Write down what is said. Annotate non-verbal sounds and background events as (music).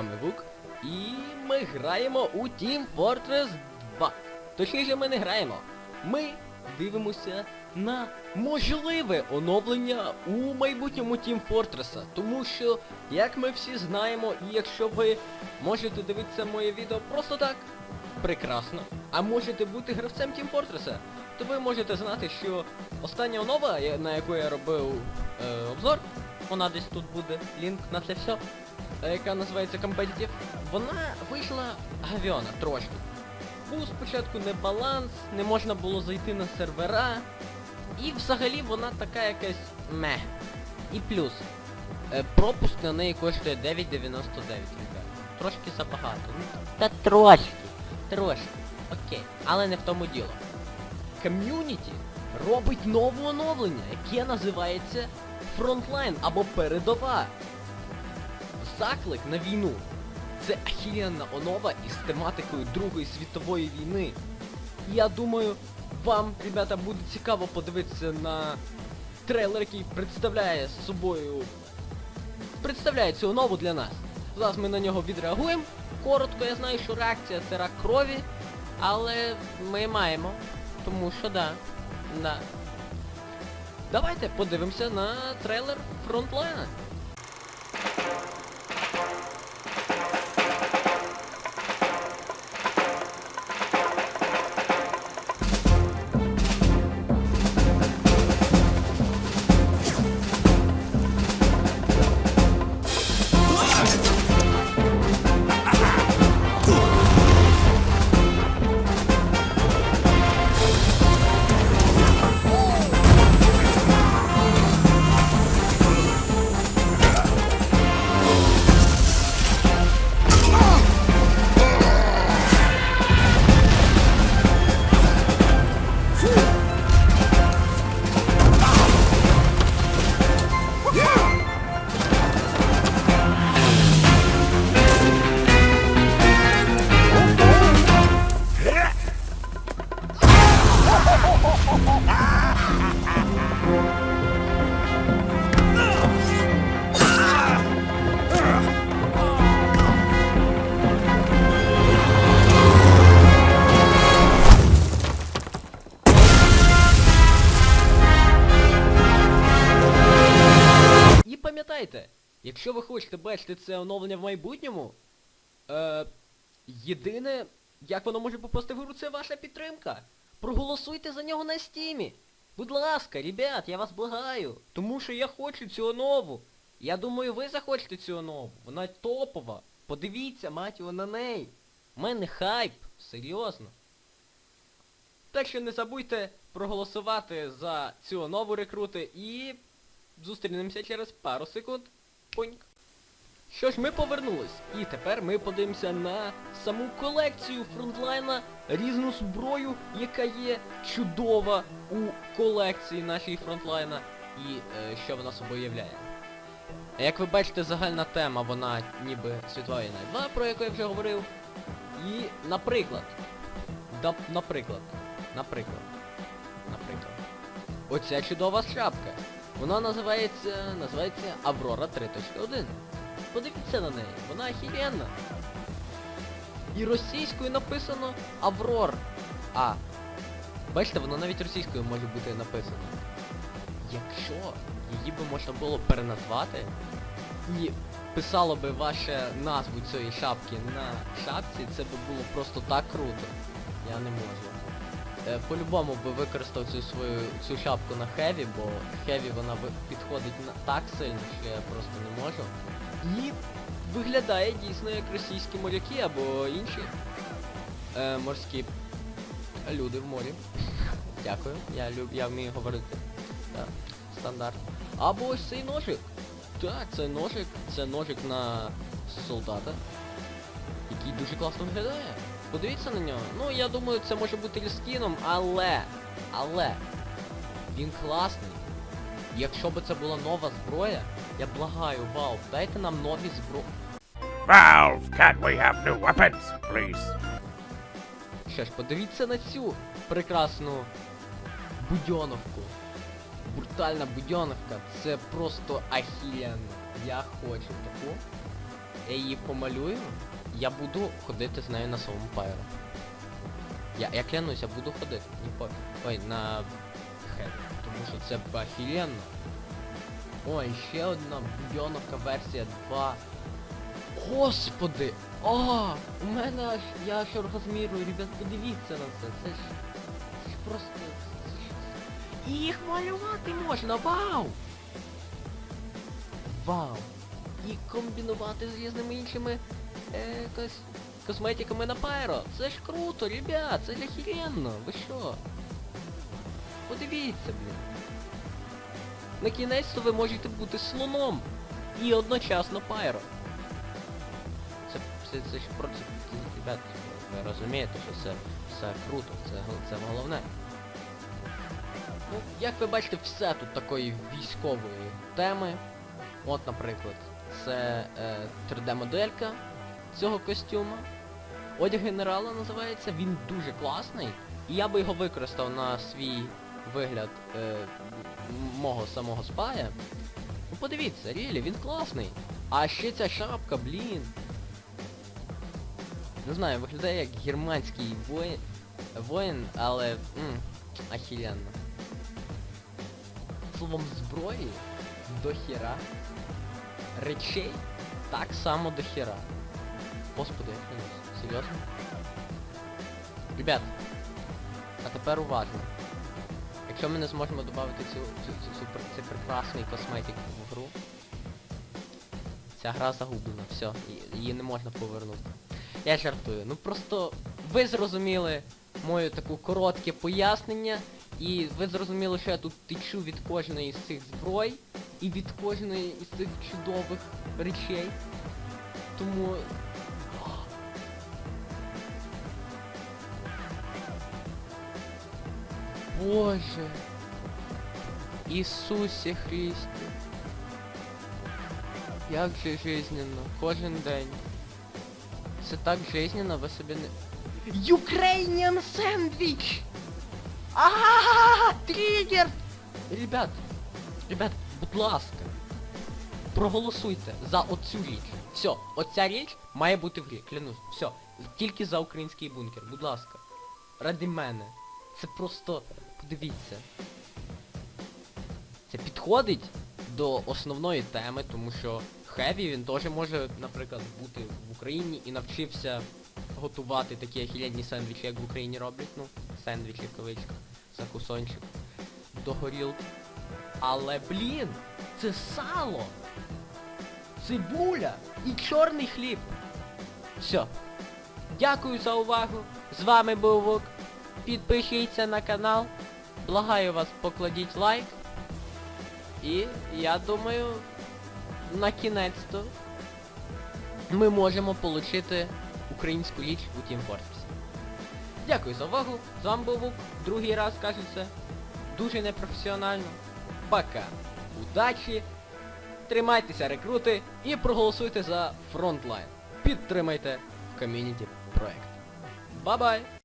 вами Вук. І ми граємо у Team Fortress 2. Точніше, ми не граємо. Ми дивимося на можливе оновлення у майбутньому Team Fortress. Тому що, як ми всі знаємо, і якщо ви можете дивитися моє відео просто так, прекрасно. А можете бути гравцем Team Fortress, то ви можете знати, що остання онова, на яку я робив е, обзор, вона десь тут буде, лінк на це все, яка називається Competitive, вона вийшла гавіона трошки. Був спочатку не баланс, не можна було зайти на сервера, і взагалі вона така якась мeh. І плюс, е, пропуск на неї коштує 9,99. Трошки забагато. Ну, та трошки, трошки. Окей, але не в тому діло. Ком'юніті робить нове оновлення, яке називається Frontline або передова. Заклик на війну. Це ахіренна онова із тематикою Другої світової війни. Я думаю, вам, ребята, буде цікаво подивитися на трейлер, який представляє собою. Представляє цю онову для нас. Зараз ми на нього відреагуємо. Коротко, я знаю, що реакція це рак крові, але ми маємо. Тому що да. Да. Давайте подивимося на трейлер фронтлайна. Якщо ви хочете бачити це оновлення в майбутньому, е, єдине, як воно може попасти в гру, це ваша підтримка. Проголосуйте за нього на стімі. Будь ласка, ребят, я вас благаю. Тому що я хочу цю онову. Я думаю, ви захочете цю онову. Вона топова. Подивіться, мать його, на неї. У мене хайп. Серйозно. Так що не забудьте проголосувати за цю онову рекрути і зустрінемося через пару секунд. Поньк. Що ж, ми повернулись. І тепер ми подивимося на саму колекцію фронтлайна, різну зброю, яка є чудова у колекції нашої фронтлайна і е, що вона собою являє. Як ви бачите, загальна тема, вона ніби світова війна 2, про яку я вже говорив. І, наприклад, да, наприклад, наприклад, наприклад, оця чудова шапка. Вона називається, називається Аврора 3.1. Подивіться на неї, вона охеренна. І російською написано Аврор. А. Бачите, воно навіть російською може бути написано. Якщо її би можна було переназвати і писало би ваше назву цієї шапки на шапці, це би було просто так круто. Я не можу. Е, По-любому би використав цю свою цю шапку на хеві, бо хеві вона підходить на так сильно, що я просто не можу. І виглядає дійсно як російські моряки або інші е, морські люди в морі. (laughs) Дякую, я люб, я вмію говорити. Так, стандарт. Або ось цей ножик. Так, це ножик, це ножик на солдата, який дуже класно виглядає. Подивіться на нього. Ну, я думаю, це може бути ріскіном, але, але, він класний. Якщо б це була нова зброя, я благаю, Valve, дайте нам нові зброї. Valve, can we have new weapons, please? Що ж, подивіться на цю прекрасну будьоновку. Брутальна будьоновка. Це просто ахієнно. Я хочу таку. я її помалюю, я буду ходити з нею на своєму пайру. Я, я клянусь, я буду ходити. Ой, на хед. Тому що це офігенно. Ой, ще одна бульйоновка версія 2. Господи! О! У мене аж я аж оргазмірую, ребят, подивіться на це. Це ж. Це ж просто. це їх малювати можна, вау! Вау! І комбінувати з різними іншими е, кос... косметиками на пайро. Це ж круто, ребят, це ж охеренно. Ви що? Подивіться, блін. На кінець-то ви можете бути слоном і одночасно пайро. Це, це, це ж про це, ребят, ви розумієте, що це все круто, це, це головне. Ну, як ви бачите, все тут такої військової теми. От, наприклад, це е, 3D-моделька цього костюма. Одяг генерала називається, він дуже класний. І я би його використав на свій вигляд е, мого самого спая. Ну подивіться, Рілі, він класний. А ще ця шапка, блін. Не знаю, виглядає як германський воїн, воїн але ахіленно. Словом зброї до хіра. Речей так само до хіра. Господи, клянусь. Серйозно? Ребят, а тепер уважно. Якщо ми не зможемо додати цю, цю, цю, цей прекрасний косметик в гру, ця гра загублена, все, її не можна повернути. Я жартую. Ну просто ви зрозуміли моє таку коротке пояснення, і ви зрозуміли, що я тут течу від кожної з цих зброй і від кожної із цих чудових речей. Тому. Боже. Ісусе Христе. Як же жизненно, кожен день. Це так жизненно, ви собі не... Ukrainian Sandwich! Ааа, тригер! Ребят, ребят, будь ласка, проголосуйте за оцю річ. Все, оця річ має бути в грі, клянусь. Все, тільки за український бункер, будь ласка. Ради мене. Це просто, подивіться. Це підходить до основної теми, тому що Хеві він теж може, наприклад, бути в Україні і навчився готувати такі ахілядні сендвічі, як в Україні роблять, ну, сендвічі в кавичках, закусончик до горілки. Але, блін, це сало, цибуля і чорний хліб. Все. Дякую за увагу. З вами був Вук. Підпишіться на канал. Благаю вас, покладіть лайк. І я думаю, на кінець-то ми можемо отримати українську річ у Team Fortress. Дякую за увагу. З вами був Вук. Другий раз кажеться. Дуже непрофесіонально. Пока. Удачі. Тримайтеся, рекрути, і проголосуйте за фронтлайн. Підтримайте в ком'юніті проект. Бай-бай!